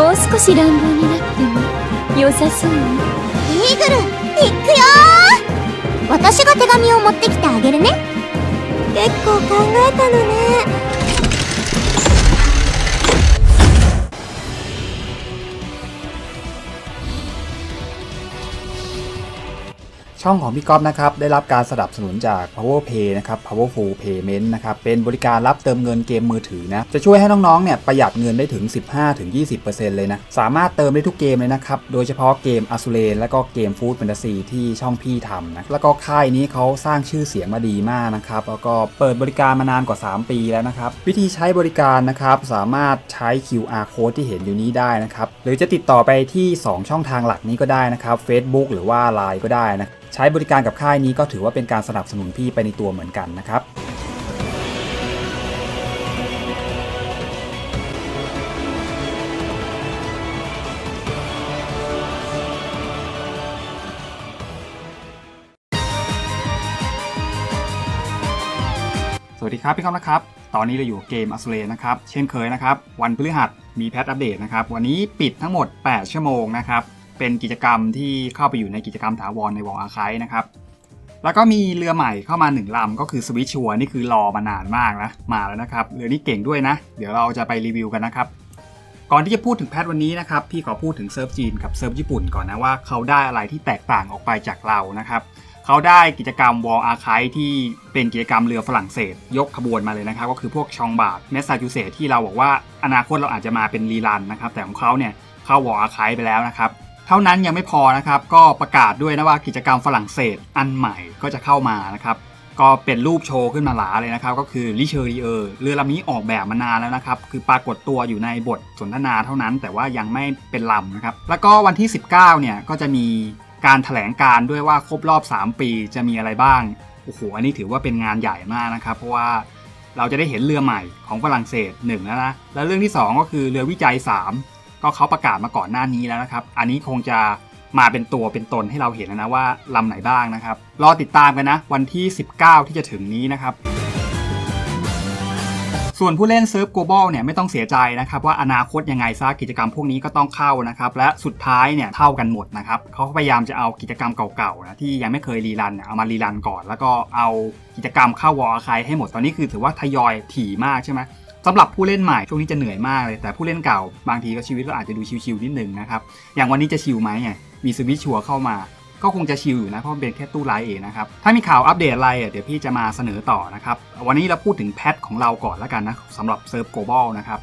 もう少し乱暴になっても良さそうね。イーグル行くよー。私が手紙を持ってきてあげるね。結構考えたのね ช่องของพี่ก๊อฟนะครับได้รับการสนับสนุนจาก Power Pay นะครับ Powerful Payment นะครับเป็นบริการรับเติมเงินเกมมือถือนะจะช่วยให้น้องๆเนี่ยประหยัดเงินได้ถึง 15-20%เลยนะสามารถเติมได้ทุกเกมเลยนะครับโดยเฉพาะเกม a ูเลนและก็เกม Food Fantasy ที่ช่องพี่ทำนะแล้วก็ค่ายนี้เขาสร้างชื่อเสียงมาดีมากนะครับแล้วก็เปิดบริการมานานกว่า 3 ปีแล้วนะครับวิธีใช้บริการนะครับสามารถใช้ QR code ที่เห็นอยู่นี้ได้นะครับหรือจะติดต่อไปที่ 2 ช่องทางหลักนี้ก็ได้นะครับ Facebook หรือว่า Line ก็ได้นะใช้บริการกับค่ายนี้ก็ถือว่าเป็นการสนับสนุนพี่ไปในตัวเหมือนกันนะครับสวัสดีครับพี่ก้อนะครับ ตอนนี้เราอยู่เกมอ s สเลนะครับ เช่นเคยนะครับ วันพฤหัสมีแพทอัปเดตนะครับ วันนี้ปิดทั้งหมด 8 ชั่วโมงนะครับ เป็นกิจกรรมที่เข้าไปอยู่ในกิจกรรมถาวรในวอลอาร์คายนะครับ แล้วก็มีเรือใหม่เข้ามา 1 ลำก็คือสวิชชัวนี่คือรอมานานมากนะ มาแล้วนะครับ เรือนี้เก่งด้วยนะ เดี๋ยวเราจะไปรีวิวกันนะครับ ก่อนที่จะพูดถึงแพทวันนี้นะครับ พี่ขอพูดถึงเซิร์ฟจีนกับเซิร์ฟญี่ปุ่นก่อนนะว่าเขาได้อะไรที่แตกต่างออกไปจากเรานะครับเขาได้กิจกรรม Wall Archive ที่เป็นกิจกรรมเรือฝรั่งเศส ยกขบวนมาเลยนะครับ ก็คือพวกชองบาทเมสซาจูเซตที่เราบอกว่าอนาคตเราอาจจะมาเป็นรีรันนะครับ แต่ของเขาเนี่ยเข้า Wall Archive ไปแล้วนะครับ เท่านั้นยังไม่พอนะครับก็ประกาศด้วยนะว่ากิจกรรมฝรั่งเศสอันใหม่ก็จะเข้ามานะครับก็เป็นรูปโชว์ขึ้นมาหลาเลยนะครับ ก็คือลิเชอรีเออร์เรือลำนี้ออกแบบมานานแล้วนะครับ คือปรากฏตัวอยู่ในบทสนทนาเท่านั้น แต่ว่ายังไม่เป็นลำนะครับ แล้วก็วันที่ 19 เนี่ยก็จะมีการถแถลงการด้วยว่าครบรอบ 3 ปีจะมีอะไรบ้างโอ้โหอันนี้ถือว่าเป็นงานใหญ่มากนะครับ เพราะว่าเราจะได้เห็นเรือใหม่ของฝรั่งเศสหนึ่งแล้วนะแล้วเรื่องที่ 2 ก็คือเรือวิจัย 3 ก็เขาประกาศมาก่อนหน้านี้แล้วนะครับ อันนี้คงจะมาเป็นตัวเป็นตนให้เราเห็นแล้วนะว่าลำไหนบ้างนะครับ รอติดตามกันนะ วันที่ 19 ที่จะถึงนี้นะครับ ส่วนผู้เล่นเซิร์ฟ global เนี่ยไม่ต้องเสียใจนะครับว่าอนาคตยังไงซะกิจกรรมพวกนี้ก็ต้องเข้านะครับและสุดท้ายเนี่ยเท่ากันหมดนะครับเขาพยายามจะเอากิจกรรมเก่าๆนะที่ยังไม่เคยรีรันเนี่ยเอามารีรันก่อน แล้วก็เอากิจกรรมเข้าวอลคายให้หมดตอนนี้คือถือว่าทยอยถี่มากใช่ไหม สำหรับผู้เล่นใหม่ช่วงนี้จะเหนื่อยมากเลย แต่ผู้เล่นเก่าบางทีก็ชีวิตก็อาจจะดูชิวๆนิดนึงนะครับอย่างวันนี้จะชิวไหมเนี่ยมีสวิตชัวเข้ามา ก็คงจะชิลอยู่นะเพราะมันเป็นแค่ตู้ไลน์เองนะครับถ้ามีข่าวอัปเดตอะไรเดี๋ยวพี่จะมาเสนอต่อนะครับวันนี้เราพูดถึงแพทของเราก่อนแล้วกันนะสำหรับเซิร์ฟ global นะครับ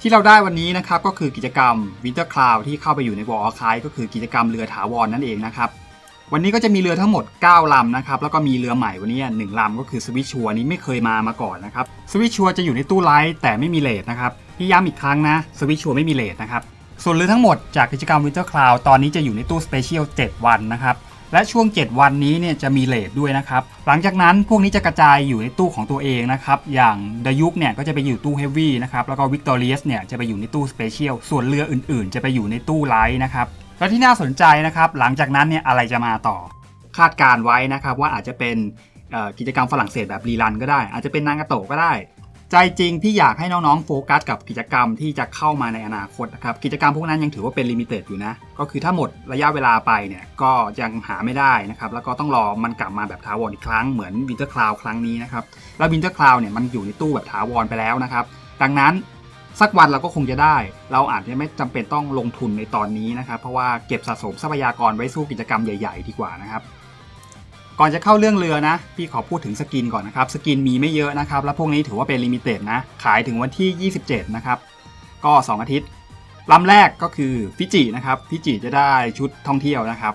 ที่เราได้วันนี้นะครับก็คือกิจกรรม Winter Cloud ที่เข้าไปอยู่ใน Wall Archive ก็คือกิจกรรมเรือถาวรนนั่นเองนะครับ วันนี้ก็จะมีเรือทั้งหมด 9 ลำนะครับ แล้วก็มีเรือใหม่วันนี้หนึ่งลำก็คือสวิชชัวนี้ไม่เคยมามาก่อนนะครับสวิชชัวจะอยู่ในตู้ไลท์แต่ไม่มีเลทนะครับพี่ย้ำอีกครั้งนะสวิชชัวไม่มีเลทนะครับส่วนเรือทั้งหมดจากกิจกรรม Winter Cloud ตอนนี้จะอยู่ในตู้ Special 7วันนะครับและช่วง 7 วันนี้เนี่ยจะมีเลทด้วยนะครับหลังจากนั้นพวกนี้จะกระจายอยู่ในตู้ของตัวเองนะครับอย่างดยุกเนี่ยก็จะไปอยู่ตู้ Heavy นะครับแล้วก็ Victorious เนี่ยจะไปอยู่ในตู้ Special ส่วนเรืออื่นๆ จะไปอยู่ในตู้ Light นะครับ แล้วที่น่าสนใจนะครับ หลังจากนั้นเนี่ยอะไรจะมาต่อคาดการไว้นะครับ ว่าอาจจะเป็นกิจกรรมฝรั่งเศสแบบรีรันก็ได้ อาจจะเป็นนางกาโตก็ได้ ใจจริงพี่อยากให้น้องๆโฟกัสกับกิจกรรมที่จะเข้ามาในอนาคตนะครับกิจกรรมพวกนั้นยังถือว่าเป็นลิมิเต็ดอยู่นะ ก็คือถ้าหมดระยะเวลาไปเนี่ยก็ยังหาไม่ได้นะครับแล้วก็ต้องรอมันกลับมาแบบถาวรอีกครั้งเหมือน Winter Cloud ครั้งนี้นะครับแล้ว Winter Cloud เนี่ยมันอยู่ในตู้แบบถาวรไปแล้วนะครับดังนั้น สักวันเราก็คงจะได้ เราอาจจะไม่จำเป็นต้องลงทุนในตอนนี้นะครับ เพราะว่าเก็บสะสมทรัพยากรไว้สู้กิจกรรมใหญ่ ๆ ดีกว่านะครับ ก่อนจะเข้าเรื่องเรือนะ พี่ขอพูดถึงสกินก่อนนะครับ สกินมีไม่เยอะนะครับ แล้วพวกนี้ถือว่าเป็นลิมิเต็ดนะ ขายถึงวันที่ 27 นะครับ ก็ 2 อาทิตย์ลำแรกก็คือฟิจินะครับ ฟิจิจะได้ชุดท่องเที่ยวนะครับ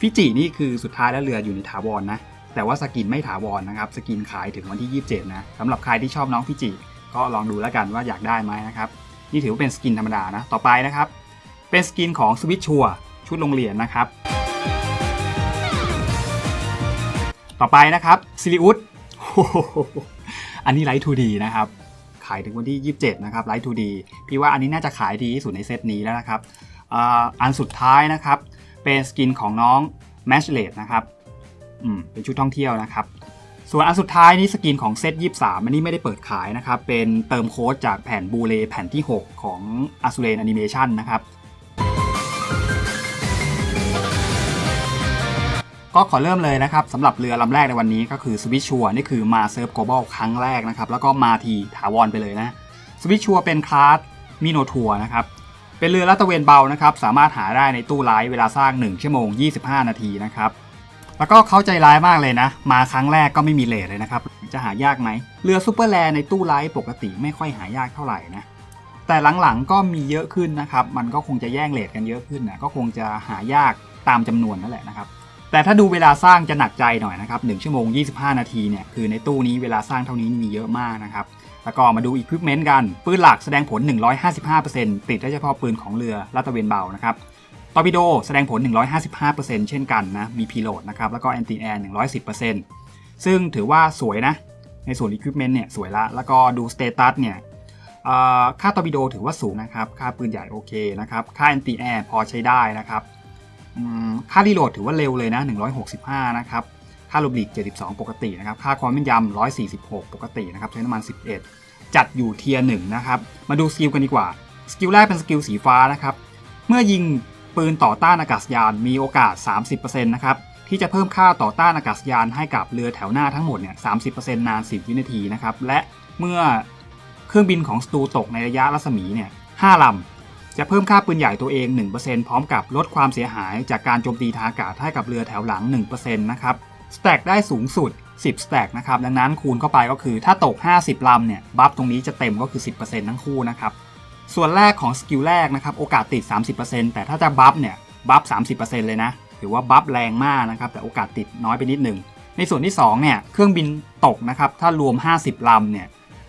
ฟิจินี่คือสุดท้ายแล้วเรืออยู่ในถาวรนะแต่ว่าสกินไม่ถาวรนะครับ สกินขายถึงวันที่ 27 นะสำหรับใครที่ชอบน้องฟิจิ ก็ลองดูแล้วกันว่าอยากได้ไหมนะครับ นี่ถือว่าเป็นสกินธรรมดานะ ต่อไปนะครับ เป็นสกินของสวิตชัวชุดโรงเรียนนะครับ ต่อไปนะครับซิลิอุสอันนี้ไลท์ 2D นะครับ ขายถึงวันที่ 27 นะครับไลท์ 2D พี่ว่าอันนี้น่าจะขายดีที่สุดในเซตนี้แล้วนะครับอ,อันสุดท้ายนะครับ เป็นสกินของน้อง m a s h l e t นะครับเป็นชุดท่องเที่ยวนะครับ ส่วนอันสุดท้ายนี่สกินของเซต23 อันนี้ไม่ได้เปิดขายนะครับ เป็นเติมโค้ดจากแผ่นบูเลแผ่นที่ 6 ของ a s u r a n Animation นะครับ ก็ขอเริ่มเลยนะครับสำหรับเรือลำแรกในวันนี้ก็คือสวิชชัวนี่คือมาเซิร์ฟโกลบอลครั้งแรกนะครับ แล้วก็มาทีถาวรไปเลยนะสวิชชัวเป็นคลาสมิโนทัวนะครับเป็นเรือลาดตะเวนเบานะครับสามารถหาได้ในตู้ไลท์เวลาสร้าง 1 ชั่วโมง 25 นาทีนะครับ แล้วก็เขาใจร้ายมากเลยนะ มาครั้งแรกก็ไม่มีเลทเลยนะครับ จะหายากไหม เรือซูเปอร์แลในตู้ไลท์ปกติไม่ค่อยหายากเท่าไหร่นะ แต่หลังๆก็มีเยอะขึ้นนะครับ มันก็คงจะแย่งเลทกันเยอะขึ้นนะ ก็คงจะหายากตามจำนวนนั่นแหละนะครับ แต่ถ้าดูเวลาสร้างจะหนักใจหน่อยนะครับ1ชั่วโมง 25 นาทีเนี่ย คือในตู้นี้เวลาสร้างเท่านี้มีเยอะมากนะครับ แล้วก็มาดูอีกพิเมนต์กัน ปืนหลักแสดงผล 155%ติดได้เฉพาะปืนของเรือลาตะเวนเบานะครับ ตอร์ปิโดแสดงผล 155%เช่นกันนะ มีพีโลดนะครับ แล้วก็แอนตี้แอร์110%ซึ่งถือว่าสวยนะ ในส่วน Equipment เนี่ยสวยละ แล้วก็ดูสเตตัสเนี่ยค่าตอร์ปิโดถือว่าสูงนะครับ ค่าปืนใหญ่โอเคนะครับ ค่าแอนตี้แอร์พอใช้ได้นะครับค่ารีโหลดถือว่าเร็วเลยนะ 165 นะครับ ค่าลูบลิก 72 ปกตินะครับ ค่าความแม่นยำ 146 ปกตินะครับ ใช้น้ำมัน 11 จัดอยู่เทียร์หนึ่งนะครับ มาดูสกิลกันดีกว่า สกิลแรกเป็นสกิลสีฟ้านะครับ เมื่อยิง ปืนต่อต้านอากาศยานมีโอกาส 30%นะครับที่จะเพิ่มค่าต่อต้านอากาศยานให้กับเรือแถวหน้าทั้งหมดเนี่ย30%นาน 10 วินาทีนะครับและเมื่อเครื่องบินของสตูตกในระยะรัศมีเนี่ย5ลำจะเพิ่มค่าปืนใหญ่ตัวเอง 1%พร้อมกับลดความเสียหายจากการโจมตีทางอากาศให้กับเรือแถวหลัง 1%นะครับสแต็กได้สูงสุด 10สแต็กนะครับดังนั้นคูณเข้าไปก็คือถ้าตก 50ลำเนี่ยบัฟตรงนี้จะเต็มก็คือ 10%ทั้งคู่นะครับ ส่วนแรกของสกิลแรกนะครับโอกาสติด 30%แต่ถ้าจะบัฟเนี่ยบัฟ 30%เลยนะถือว่าบัฟแรงมากนะครับแต่โอกาสติดน้อยไปนิดหนึ่งในส่วนที่2เนี่ยเครื่องบินตกนะครับถ้ารวม 50ลำเนี่ย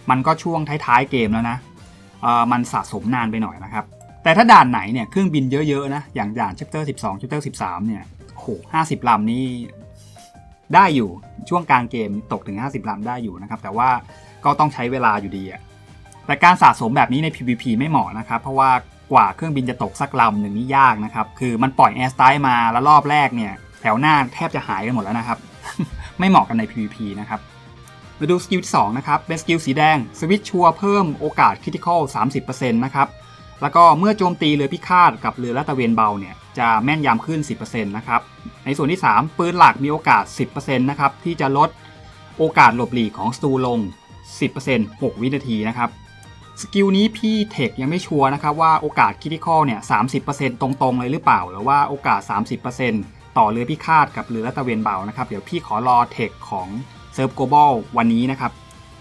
มันก็ช่วงท้ายๆเกมแล้วนะเออมันสะสมนานไปหน่อยนะครับแต่ถ้าด่านไหนเนี่ยเครื่องบินเยอะๆนะอย่างด่าน chapter 12 chapter 13เนี่ยโห50ลำนี่ได้อยู่ช่วงกลางเกมตกถึง 50ลำได้อยู่นะครับแต่ว่าก็ต้องใช้เวลาอยู่ดีอะ แต่การสะสมแบบนี้ใน PVP ไม่เหมาะนะครับ เพราะว่ากว่าเครื่องบินจะตกสักลำหนึ่งนี่ยากนะครับ คือมันปล่อยแอร์สไตล์มาแล้วรอบแรกเนี่ยแถวหน้าแทบจะหายกันหมดแล้วนะครับ ไม่เหมาะกันใน PVP นะครับมาดูสกิลที่2นะครับ เป็นสกิลสีแดง สวิตชัวเพิ่มโอกาสคริติคอล30%นะครับ แล้วก็เมื่อโจมตีเรือพิฆาตกับเรือลาดตะเวนเบาเนี่ย จะแม่นยำขึ้น 10%นะครับ ในส่วนที่ 3 ปืนหลักมีโอกาส 10%นะครับ ที่จะลดโอกาสหลบหลีกของสตูลง 10% 6 วินาทีนะครับ สกิลนี้พี่เทคยังไม่ชัวร์นะครับว่าโอกาสคิติคอลเนี่ย30%ตรงๆ เลยหรือเปล่า หรือว่าโอกาส 30%ต่อเรือพิฆาตกับเรือลาดตเวนเบานะครับเดี๋ยวพี่ขอรอเทคของเซิร์ฟโกลบอลวันนี้นะครับ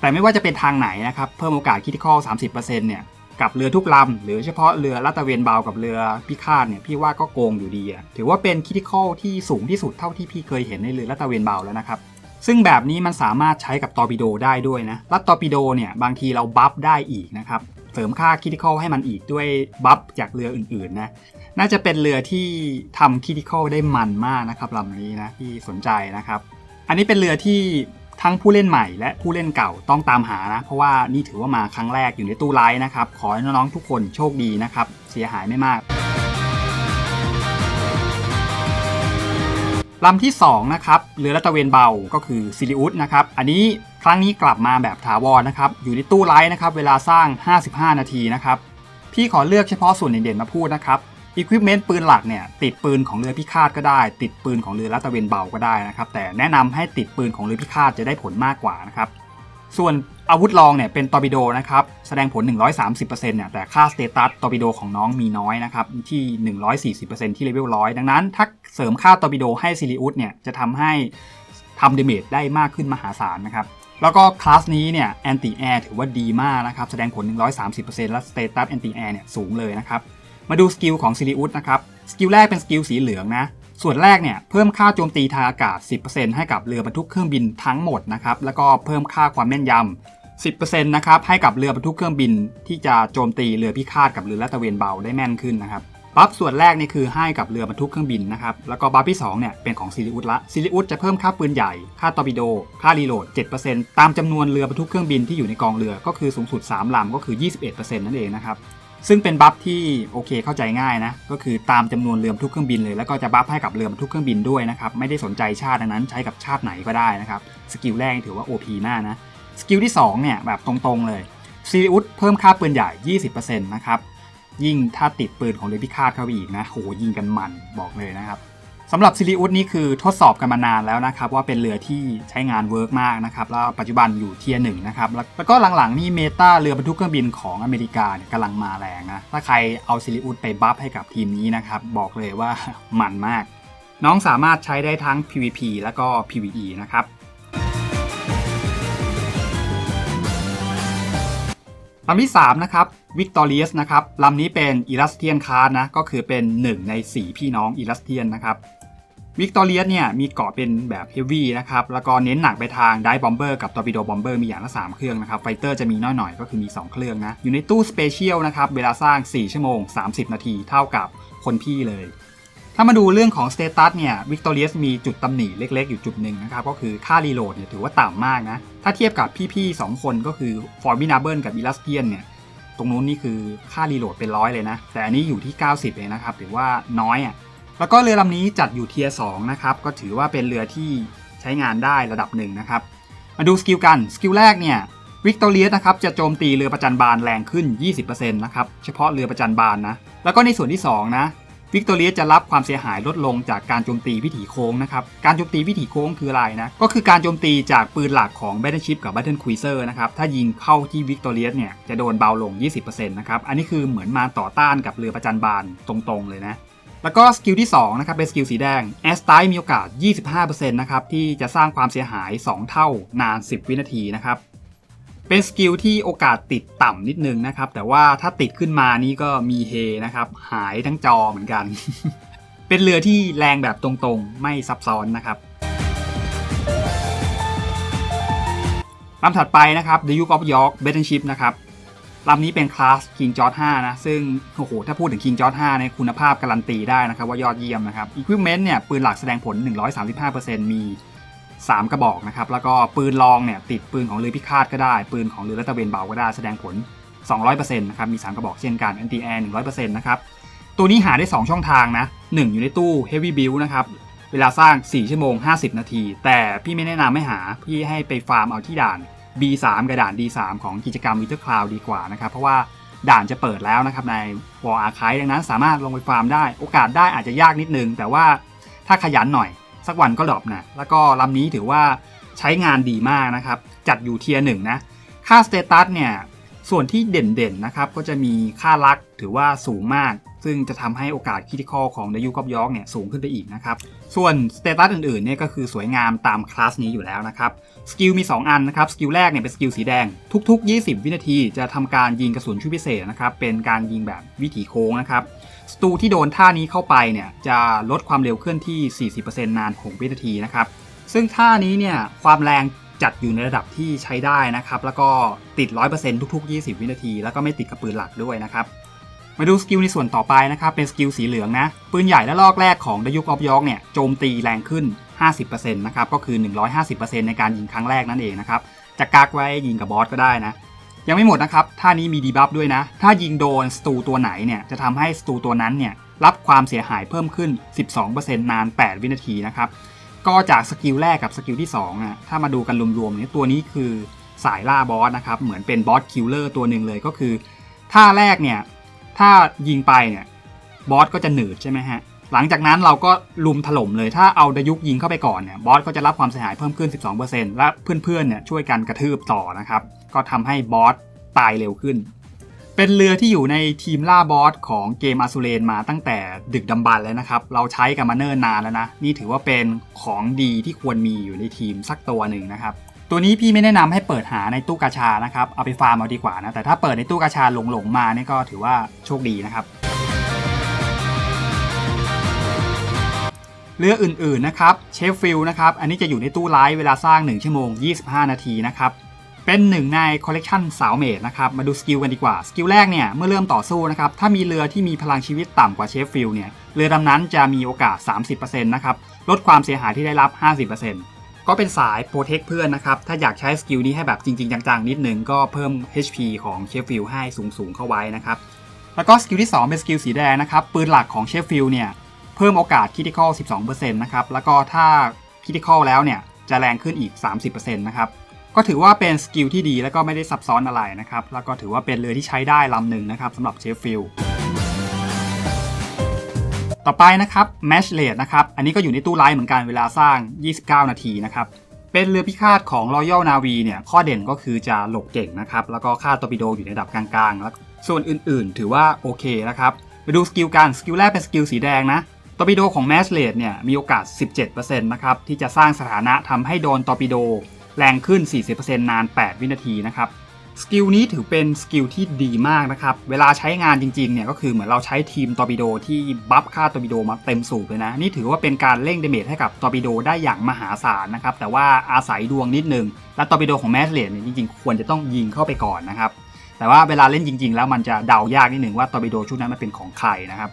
แต่ไม่ว่าจะเป็นทางไหนนะครับเพิ่มโอกาสคิติคอล30%เนี่ยกับเรือทุกลำหรือเฉพาะเรือลาตะเวนเบากับเรือพิฆาตเนี่ยพี่ว่าก็โกงอยู่ดีอะถือว่าเป็นคิติคอลที่สูงที่สุดเท่าที่พี่เคยเห็นในเรือลาตะเวนเบาแล้วนะครับ ซึ่งแบบนี้มันสามารถใช้กับตอร์ปิโดได้ด้วยนะลัดตอร์ปิโดเนี่ยบางทีเราบัฟได้อีกนะครับเสริมค่าคริติคอลให้มันอีกด้วยบัฟจากเรืออื่นๆนะน่าจะเป็นเรือที่ทำคริติคอลได้มันมากนะครับลำนี้นะที่สนใจนะครับ อันนี้เป็นเรือที่ทั้งผู้เล่นใหม่และผู้เล่นเก่าต้องตามหานะ เพราะว่านี่ถือว่ามาครั้งแรกอยู่ในตู้ไลท์นะครับ ขอให้น้องๆทุกคนโชคดีนะครับ เสียหายไม่มาก ลำที่2นะครับเรือละตเวนเบาก็คือซิลิอุสนะครับอันนี้ครั้งนี้กลับมาแบบถาวรนะครับอยู่ในตู้ไลท์นะครับเวลาสร้าง 55 นาทีนะครับพี่ขอเลือกเฉพาะส่วนเด่นๆมาพูดนะครับ Equipment ปืนหลักเนี่ยติดปืนของเรือพิฆาตก็ได้ ติดปืนของเรือลาดตเวนเบาก็ได้นะครับแต่แนะนำให้ติดปืนของเรือพิฆาตจะได้ผลมากกว่านะครับส่วน อาวุธรองเนี่ยเป็นตอร์ปิโดนะครับ แสดงผล 130%เนี่ยแต่ค่าสเตตัสตอร์ปิโดของน้องมีน้อยนะครับ ที่ 140%ที่เลเวล100ดังนั้น ถ้าเสริมค่าตอร์ปิโดให้ซิลิอุสเนี่ยจะทำให้ทำเดเมจได้มากขึ้นมหาศาลนะครับ แล้วก็คลาสนี้เนี่ยแอนตี้แอร์ถือว่าดีมากนะครับ แสดงผล 130%และสเตตัสแอนตี้แอร์เนี่ยสูงเลยนะครับ มาดูสกิลของซิลิอุสนะครับสกิลแรกเป็นสกิลสีเหลืองนะส่วนแรกเนี่ยเพิ่มค่าโจมตีทางอากาศ 10%ให้กับเรือบรรทุกเครื่องบินทั้งหมดนะครับ แล้วก็เพิ่มค่าความแม่นย 10%นะครับให้กับเรือบรรทุกเครื่องบิน ที่จะโจมตีเรือพิฆาตกับเรือลาดตระเวนเบาได้แม่นขึ้นนะครับบัฟส่วนแรกนี่คือให้กับเรือบรรทุกเครื่องบินนะครับแล้วก็บัฟที่2เนี่ยเป็นของซิลิอุสละซิลิอุสจะเพิ่มค่าปืนใหญ่ค่าตอร์ปิโด ค่ารีโหลด 7%ตามจำนวนเรือบรรทุกเครื่องบินที่อยู่ในกองเรือก็คือสูงสุด 3ลำก็คือ 21%นั่นเองนะครับซึ่งเป็นบัฟที่โอเคเข้าใจง่ายนะก็คือตามจำนวนเรือบรรทุกเครื่องบินเลยแล้วก็จะบัฟให้กับเรือบรรทุกเครื่องบินด้วยนะครับไม่ได้สนใจชาติดังนั้นใช้กับชาติไหนก็ได้นะครับสกิลแรกถือว่า OP มากนะ สกิลที่2เนี่ยแบบตรงๆเลยซีริอุสเพิ่มค่าปืนใหญ่ 20%นะครับยิ่งถ้าติดปืนของเรือพิฆาตเข้าไปอีกนะโหยิงกันมันบอกเลยนะครับสำหรับซิลิอุสนี่คือทดสอบกันมานานแล้วนะครับ ว่าเป็นเรือที่ใช้งานเวิร์กมากนะครับ แล้วปัจจุบันอยู่เทียร์หนึ่งนะครับแล้วแล้วก็หลังๆนี่เมตาเรือบรรทุกเครื่องบินของอเมริกาเนี่ยกำลังมาแรงนะถ้าใครเอาซิลิอุสไปบัฟให้กับทีมนี้นะครับ บอกเลยว่ามันมาก น้องสามารถใช้ได้ทั้ง PVP แล้วก็ PVE นะครับ ลำที่ 3 นะครับ Victorious นะครับลำนี้เป็น i l l u s t r i a n Card นะก็คือเป็น 1 ใน 4 พี่น้อง i l l u s t r i a n นะครับ Victorious เนี่ยมีเกาะเป็นแบบ Heavy นะครับแล้วก็เน้นหนักไปทาง Dive Bomber กับ Torpedo Bomber มีอย่างละ 3 เครื่องนะครับ Fighter จะมีน้อยหน่อยก็คือมี 2 เครื่องนะอยู่ในตู้ Special นะครับเวลาสร้าง 4 ชั่วโมง 30 นาทีเท่ากับคนพี่เลย ถ้ามาดูเรื่องของสเตตัสเนี่ย Victorious มีจุดตำหนิเล็กๆ อยู่จุดหนึ่งนะครับ ก็คือค่ารีโหลดเนี่ยถือว่าต่ำมากนะ ถ้าเทียบกับพี่ๆ 2 คนก็คือ f o r m i n a b l e กับ Illustrian เนี่ยตรงนู้นนี่คือค่ารีโหลดเป็นร้อยเลยนะ แต่อันนี้อยู่ที่ 90เองนะครับถือว่าน้อยอะแล้วก็เรือลำนี้จัดอยู่เทียร์2นะครับก็ถือว่าเป็นเรือที่ใช้งานได้ระดับหนึ่งนะครับมาดูสกิลกันสกิลแรกเนี่ยวิกตอเรียสนะครับจะโจมตีเรือประจันบานแรงขึ้น 20%นะครับเฉพาะเรือประจันบานนะแล้วก็ในส่วนที่2นะ วิกตอเรียจะรับความเสียหายลดลงจากการโจมตีวิถีโค้งนะครับ การโจมตีวิถีโค้งคืออะไรนะ ก็คือการโจมตีจากปืนหลักของ Battleship กับ Battle Cruiser นะครับ ถ้ายิงเข้าที่วิกตอเรียเนี่ยจะโดนเบาลง 20%นะครับ อันนี้คือเหมือนมาต่อต้านกับเรือประจันบานตรงๆเลยนะแล้วก็สกิลที่2นะครับเป็นสกิลสีแดงแอสไตมีโอกาส 25%นะครับที่จะสร้างความเสียหาย 2 เท่านาน 10 วินาทีนะครับ เป็นสกิลที่โอกาสติดต่ำนิดนึงนะครับ แต่ว่าถ้าติดขึ้นมานี่ก็มีเฮนะครับ หายทั้งจอเหมือนกัน เป็นเรือที่แรงแบบตรงๆ ไม่ซับซ้อนนะครับลำถัดไปนะครับ The Duke of York Battleship นะครับลำนี้เป็นคลาส King George 5 นะ ซึ่ง โอ้โห ถ้าพูดถึง King George 5ในคุณภาพการันตีได้นะครับ ว่ายอดเยี่ยมนะครับ Equipment เนี่ย ปืนหลักแสดงผล 135%มี 3 กระบอกนะครับ แล้วก็ปืนรองเนี่ยติดปืนของเรือพิฆาตก็ได้ ปืนของเรือรัตเวนเบาก็ได้แสดงผล 200%นะครับ มี 3 กระบอกเช่นกัน Anti Air 100%นะครับ ตัวนี้หาได้ 2 ช่องทางนะ 1 อยู่ในตู้ Heavy Build นะครับ เวลาสร้าง 4 ชั่วโมง 50 นาที แต่พี่ไม่แนะนำให้หา พี่ให้ไปฟาร์มเอาที่ด่าน B3 กับด่าน D3 ของกิจกรรม Winter Cloud ดีกว่านะครับ เพราะว่าด่านจะเปิดแล้วนะครับใน War Archive ดังนั้นสามารถลงไปฟาร์มได้ โอกาสได้อาจจะยากนิดนึง แต่ว่าถ้าขยันหน่อย สักวันก็ดรอปนะแล้วก็ลำนี้ถือว่าใช้งานดีมากนะครับ จัดอยู่เทียร์หนึ่งนะ ค่าสเตตัสเนี่ยส่วนที่เด่นๆนะครับก็จะมีค่ารักถือว่าสูงมาก ซึ่งจะทำให้โอกาสคิติคอของ The Duke of York เนี่ยสูงขึ้นไปอีกนะครับ ส่วนสเตตัสอื่นๆเนี่ยก็คือสวยงามตามคลาสนี้อยู่แล้วนะครับ สกิลมี 2 อันนะครับ สกิลแรกเนี่ยเป็นสกิลสีแดง ทุก ๆ 20 วินาทีจะทำการยิงกระสุนชุดพิเศษนะครับ เป็นการยิงแบบวิถีโค้งนะครับ สตูที่โดนท่านี้เข้าไปเนี่ยจะลดความเร็วเคลื่อนที่ 40%นาน6วินาทีนะครับ ซึ่งท่านี้เนี่ยความแรงจัดอยู่ในระดับที่ใช้ได้นะครับ แล้วก็ติด 100%ทุก ๆ 20 วินาที แล้วก็ไม่ติดกับปืนหลักด้วยนะครับ มาดูสกิลในส่วนต่อไปนะครับ เป็นสกิลสีเหลืองนะ ปืนใหญ่และลอกแรกของ The Duke of York เนี่ยโจมตีแรงขึ้น 50%นะครับ ก็คือ 150%ในการยิงครั้งแรกนั่นเองนะครับ จะกักไว้ยิงกับบอสก็ได้นะ ยังไม่หมดนะครับท่านี้มีดีบัฟด้วยนะ ถ้ายิงโดนสตูตัวไหนเนี่ยจะทำให้สตูตัวนั้นเนี่ยรับความเสียหายเพิ่มขึ้น 12%นาน 8 วินาทีนะครับ ก็จากสกิลแรกกับสกิลที่2อะถ้ามาดูกันรวมๆเนี่ยตัวนี้คือสายล่าบอสนะครับ เหมือนเป็นบอสคิลเลอร์ตัวหนึ่งเลยก็คือท่าแรกเนี่ย ถ้ายิงไปเนี่ยบอสก็จะหนืดใช่ไหมฮะ หลังจากนั้นเราก็ลุมถล่มเลยถ้าเอาดยุกยิงเข้าไปก่อนเนี่ยบอสก็จะรับความเสียหายเพิ่มขึ้น 12%และเพื่อนๆเนี่ยช่วยกันกระทืบต่อนะครับก็ทำให้บอสตายเร็วขึ้น เป็นเรือที่อยู่ในทีมล่าบอสของเกมอาซูเรนมาตั้งแต่ดึกดำบรรแล้วนะครับ เราใช้กันมาเนิ่นนานแล้วนะ นี่ถือว่าเป็นของดีที่ควรมีอยู่ในทีมสักตัวหนึ่งนะครับตัวนี้พี่ไม่แนะนำให้เปิดหาในตู้กาชานะครับเอาไปฟาร์มเอาดีกว่านะแต่ถ้าเปิดในตู้กาชาหลงๆมานี่ก็ถือว่าโชคดีนะครับ เรืออื่นๆนะครับเชฟฟิลนะครับอันนี้จะอยู่ในตู้ไลฟ์เวลาสร้าง 1 ชั่วโมง 25 นาทีนะครับเป็นหนึ่งในคอลเลกชันสาวเมดนะครับมาดูสกิลกันดีกว่า สกิลแรกเนี่ย เมื่อเริ่มต่อสู้นะครับ ถ้ามีเรือที่มีพลังชีวิตต่ำกว่าเชฟฟิลเนี่ย เรือดำนั้นจะมีโอกาส 30%นะครับ ลดความเสียหายที่ได้รับ 50%ก็เป็นสายโปรเทคเพื่อนนะครับ ถ้าอยากใช้สกิลนี้ให้แบบจริง ๆ จัง ๆ นิดนึงก็เพิ่ม HP ของเชฟฟิลให้สูง ๆ เข้าไว้นะครับแล้วก็สกิลที่ 2 เป็นสกิลสีแดงนะครับปืนหลักของเชฟฟิลเนี่ย พิ่มโอกาสคิติคอล12%นะครับ แล้วก็ถ้าคิติคอลแล้วเนี่ย จะแรงขึ้นอีก 30%นะครับ ก็ถือว่าเป็นสกิลที่ดีแล้วก็ไม่ได้ซับซ้อนอะไรนะครับ แล้วก็ถือว่าเป็นเรือที่ใช้ได้ลำหนึ่งนะครับสำหรับเชฟฟิลต่อไปนะครับ Match Rate นะครับ อันนี้ก็อยู่ในตู้ไลท์เหมือนกันเวลาสร้าง 29 นาทีนะครับ เป็นเรือพิฆาตของ Royal Navy เนี่ย ข้อเด่นก็คือจะหลบเก่งนะครับ แล้วก็ค่าตอร์ปิโดอยู่ในระดับกลางๆ แล้วส่วนอื่นๆ ถือว่าโอเคนะครับ ไปดูสกิลกัน สกิลแรกเป็นสกิลสีแดงนะ อร์ปิโดของ Match Rate เนี่ยมีโอกาส 17%นะครับที่จะสร้างสถานะทำให้โดนตอร์ปิโดแรงขึ้น 40%นาน 8 วินาทีนะครับสกิลนี้ถือเป็นสกิลที่ดีมากนะครับ เวลาใช้งานจริงๆเนี่ยก็คือเหมือนเราใช้ทีมตอร์ปิโดที่บัฟค่าตอร์ปิโดมาเต็มสูบเลยนะ นี่ถือว่าเป็นการเร่งเดเมจให้กับตอร์ปิโดได้อย่างมหาศาลนะครับ แต่ว่าอาศัยดวงนิดนึง และตอร์ปิโดของแมสเลนเนี่ยจริงๆ ควรจะต้องยิงเข้าไปก่อนนะครับ แต่ว่าเวลาเล่นจริง ๆ แล้วมันจะเดายากนิดหนึ่งว่าตอร์ปิโดชุดนั้นมันเป็นของใครนะครับ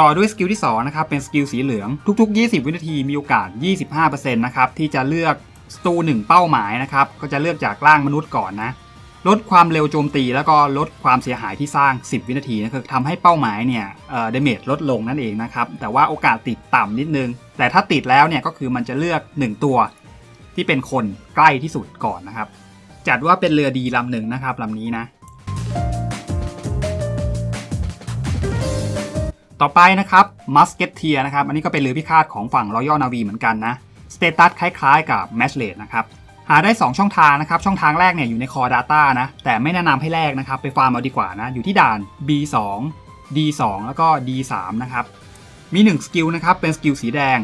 ต่อด้วยสกิลที่2นะครับเป็นสกิลสีเหลืองทุก ๆ 20 วินาทีมีโอกาส 25%นะครับที่จะเลือกสตูหนึ่งเป้าหมายนะครับก็จะเลือกจากร่างมนุษย์ก่อนนะลดความเร็วโจมตีแล้วก็ลดความเสียหายที่สร้าง 10 วินาทีนะคือทำให้เป้าหมายเนี่ยเดเมจลดลงนั่นเองนะครับแต่ว่าโอกาสติดต่ำนิดนึง แต่ถ้าติดแล้วเนี่ยก็คือมันจะเลือก 1 ตัว ที่เป็นคนใกล้ที่สุดก่อนนะครับ จัดว่าเป็นเรือดีลำหนึ่งนะครับลำนี้นะ ต่อไปนะครับมัสเกตเทียนะครับ อันนี้ก็เป็นเรือพิฆาตของฝั่งรอยัลนาวีเหมือนกันนะสเตตัสคล้ายๆกับแมชเลดนะครับหาได้ 2 ช่องทางนะครับ ช่องทางแรกเนี่ยอยู่ใน Core Data นะ แต่ไม่แนะนำให้แลกนะครับ ไปฟาร์มเอาดีกว่านะ อยู่ที่ด่าน B2 D2 แล้วก็ D3 นะครับ มี 1 สกิลนะครับ เป็นสกิลสีแดง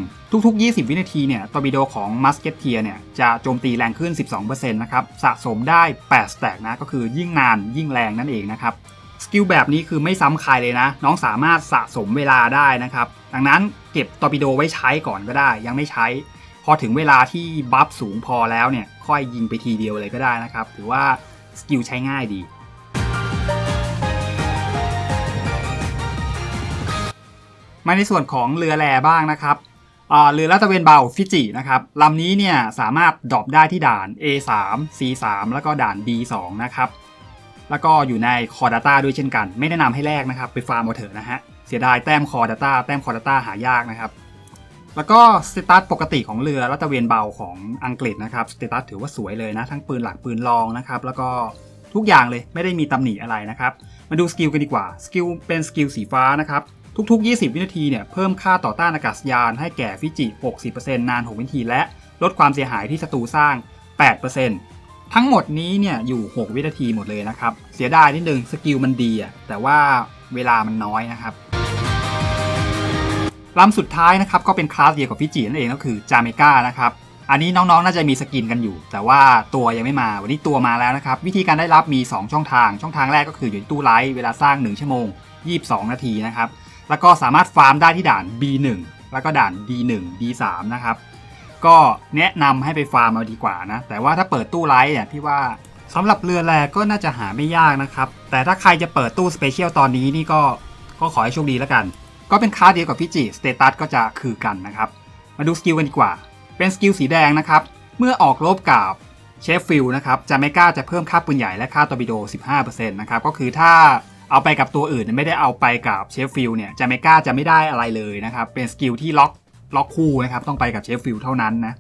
ทุก ๆ 20 วินาทีเนี่ยตอร์ปิโดของ Musketeer เนี่ย จะโจมตีแรงขึ้น 12%นะครับ สะสมได้8สแต็กนะ ก็คือยิ่งนานยิ่งแรงนั่นเองนะครับ สกิลแบบนี้คือไม่ซ้ำใครเลยนะ น้องสามารถสะสมเวลาได้นะครับ ดังนั้นเก็บตอร์ปิโดไว้ใช้ก่อนก็ได้ ยังไม่ใช้ พอถึงเวลาที่บัฟสูงพอแล้วเนี่ย ค่อยยิงไปทีเดียวเลยก็ได้นะครับ ถือว่าสกิลใช้ง่ายดี มาในส่วนของเรือแร่บ้างนะครับอ่าเรือลาดตะเวนเบาฟิจินะครับลำนี้เนี่ยสามารถดรอปได้ที่ด่าน A3 C3 แล้วก็ด่าน D2 นะครับ แล้วก็อยู่ใน Core Data ด้วยเช่นกัน ไม่แนะนำให้แลกนะครับ ไปฟาร์มเอาเถอะนะฮะ เสียดายแต้ม Core Data แต้ม Core Data หายากนะครับ แล้วก็สเตตัสปกติของเรือลาดตระเวนเบาของอังกฤษนะครับสเตตัสถือว่าสวยเลยนะ ทั้งปืนหลักปืนรองนะครับ แล้วก็ทุกอย่างเลยไม่ได้มีตำหนิอะไรนะครับ มาดูสกิลกันดีกว่า สกิลเป็นสกิลสีฟ้านะครับทุกๆ 20 วินาทีเนี่ยเพิ่มค่าต่อต้านอากาศยานให้แก่ฟิจิ 60%นาน 6 วินาที และลดความเสียหายที่ศัตรูสร้าง 8% ทั้งหมดนี้เนี่ยอยู่ 6 วินาทีหมดเลยนะครับ เสียดายนิดนึงสกิลมันดีอะแต่ว่าเวลามันน้อยนะครับลำสุดท้ายนะครับก็เป็นคลาสเดียวกับฟิจินั่นเองก็คือจาเมกานะครับอันนี้น้องๆ น่าจะมีสกินกันอยู่ แต่ว่าตัวยังไม่มา วันนี้ตัวมาแล้วนะครับ วิธีการได้รับมี 2 ช่องทาง ช่องทางแรกก็คืออยู่ในตู้ไลท์เวลาสร้าง 1 ชั่วโมง 22 นาทีนะครับ แล้วก็สามารถฟาร์มได้ที่ด่าน B1 แล้วก็ด่าน D1 D3 นะครับ ก็แนะนำให้ไปฟาร์มเอาดีกว่านะ แต่ว่าถ้าเปิดตู้ไลท์เนี่ยพี่ว่าสำหรับเรือแรก็น่าจะหาไม่ยากนะครับ แต่ถ้าใครจะเปิดตู้สเปเชียลตอนนี้นี่ก็ก็ขอให้โชคดีแล้วกัน ก็เป็นค่าเดียวกับพิจิสเตตัสก็จะคือกันนะครับ มาดูสกิลกันดีกว่า เป็นสกิลสีแดงนะครับ เมื่อออกรบกับเชฟฟิลนะครับจะไม่กล้าจะเพิ่มค่าปืนใหญ่และค่าตอร์ปิโด 15%นะครับก็คือถ้าเอาไปกับตัวอื่นไม่ได้เอาไปกับเชฟฟิลเนี่ยจะไม่กล้าจะไม่ได้อะไรเลยนะครับเป็นสกิลที่ล็อก ล็อกคู่นะครับต้องไปกับเชฟฟิลเท่านั้นนะ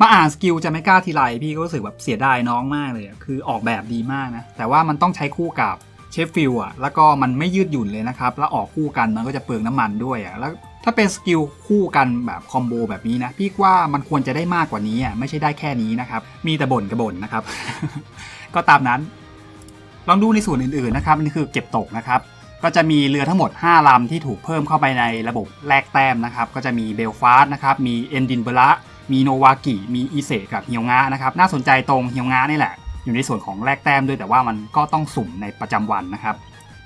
มาอ่านสกิลจะไม่กล้าทีไรพี่ก็รู้สึกแบบเสียดายน้องมากเลยคือออกแบบดีมากนะแต่ว่ามันต้องใช้คู่กับเชฟฟิลอะแล้วก็มันไม่ยืดหยุ่นเลยนะครับแล้วออกคู่กันมันก็จะเปลืองน้ำมันด้วยอะแล้วถ้าเป็นสกิลคู่กันแบบคอมโบแบบนี้นะพี่ว่ามันควรจะได้มากกว่านี้อะไม่ใช่ได้แค่นี้นะครับมีแต่บ่นกับบ่นนะครับ ก็ตามนั้น ลองดูในส่วนอื่นๆนะครับนี่คือเก็บตกนะครับ ก็จะมีเรือทั้งหมด 5 ลำที่ถูกเพิ่มเข้าไปในระบบแลกแต้มนะครับ ก็จะมีเบลฟาสต์นะครับ มีเอนดินเบระมีโนวากิ มีอิเซกับเฮียวงะนะครับ น่าสนใจตรงเฮียวงะนี่แหละ อยู่ในส่วนของแลกแต้มด้วยแต่ว่ามันก็ต้องสุ่มในประจำวันนะครับ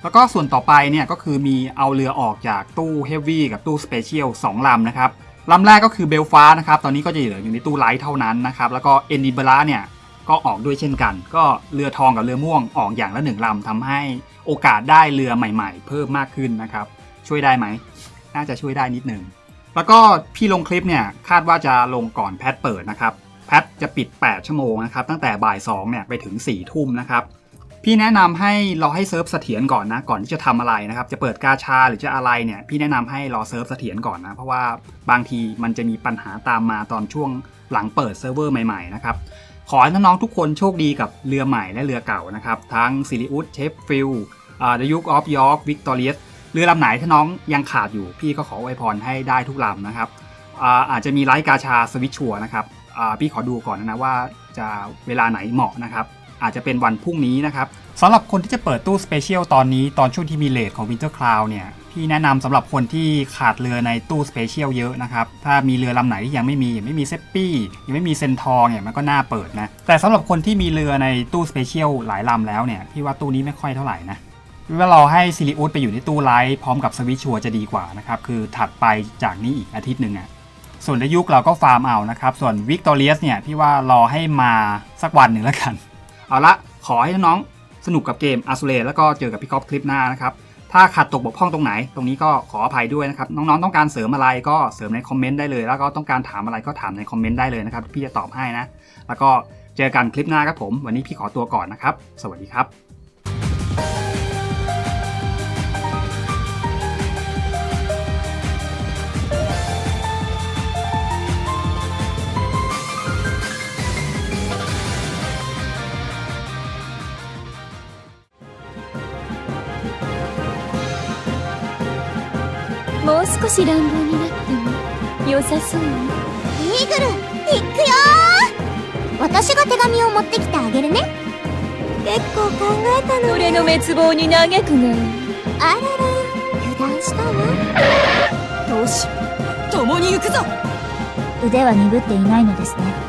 แล้วก็ส่วนต่อไปเนี่ยก็คือมีเอาเรือออกจากตู้เฮฟวี่กับตู้สเปเชียล2ลำนะครับลำแรกก็คือเบลฟาส์นะครับ ตอนนี้ก็จะเหลืออยู่ในตู้ไลท์เท่านั้นนะครับ แล้วก็เอนดินเบระเนี่ย ก็ออกด้วยเช่นกัน ก็เรือทองกับเรือม่วงออกอย่างละหนึ่งลำทำให้โอกาสได้เรือใหม่ ๆ เพิ่มมากขึ้นนะครับ ช่วยได้ไหม น่าจะช่วยได้นิดหนึ่งแล้วก็พี่ลงคลิปเนี่ยคาดว่าจะลงก่อนแพทเปิดนะครับแพทจะปิด 8 ชั่วโมงนะครับตั้งแต่บ่าย2เนี่ยไปถึง 4 ทุ่มนะครับพี่แนะนำให้รอให้เซิร์ฟเสถียรก่อนนะก่อนที่จะทำอะไรนะครับจะเปิดกาชาหรือจะอะไรเนี่ยพี่แนะนำให้รอเซิร์ฟเสถียรก่อนนะเพราะว่าบางทีมันจะมีปัญหาตามมาตอนช่วงหลังเปิดเซิร์ฟเวอร์ใหม่ๆนะครับ ขอให้น้องๆทุกคนโชคดีกับเรือใหม่และเรือเก่านะครับ ทั้งซิลิอุสเชฟฟิลด์เดยุกออฟยอร์กวิกตอเรียสเรือลำไหนถ้าน้องยังขาดอยู่พี่ก็ขออวยพรให้ได้ทุกลำนะครับอาจจะมีไลท์กาชาสวิตชัวนะครับพี่ขอดูก่อนนะว่าจะเวลาไหนเหมาะนะครับ อาจจะเป็นวันพรุ่งนี้นะครับสำหรับคนที่จะเปิดตู้สเปเชียลตอนนี้ตอนช่วงที่มีเลทของ Winter Cloud เนี่ยพี่แนะนำสำหรับคนที่ขาดเรือในตู้สเปเชียลเยอะนะครับถ้ามีเรือลำไหนที่ยังไม่มียังไม่มีเซปปี้ยังไม่มีเซนทองเนี่ยมันก็น่าเปิดนะแต่สำหรับคนที่มีเรือในตู้สเปเชียลหลายลำแล้วเนี่ยพี่ว่าตู้นี้ไม่ค่อยเท่าไหร่นะพี่ว่ารอให้ซิลิอุสไปอยู่ในตู้ไลท์พร้อมกับสวิชชัวจะดีกว่านะครับคือถัดไปจากนี้อีกอาทิตย์หนึ่งอะส่วนในยุคเราก็ฟาร์มเอานะครับส่วนวิกตอเรียสเนี่ยพี่ว่ารอให้มาสักวันหนึ่งแล้วกัน เอาละขอให้น้องๆสนุกกับเกมอาซูเลแล้วก็เจอกับพี่ก๊อฟคลิปหน้านะครับ ถ้าขาดตกบกพร่องตรงไหน ตรงนี้ก็ขออภัยด้วยนะครับ น้องๆต้องการเสริมอะไรก็เสริมในคอมเมนต์ได้เลย แล้วก็ต้องการถามอะไรก็ถามในคอมเมนต์ได้เลยนะครับพี่จะตอบให้นะ แล้วก็เจอกันคลิปหน้าครับผม วันนี้พี่ขอตัวก่อนนะครับ สวัสดีครับ 少し乱暴になっても良さそうね。イーグル行くよー。私が手紙を持ってきてあげるね。結構考えたの俺の滅亡に嘆くがあらら油断したわ。どうし共に行くぞ。腕は鈍っていないのですね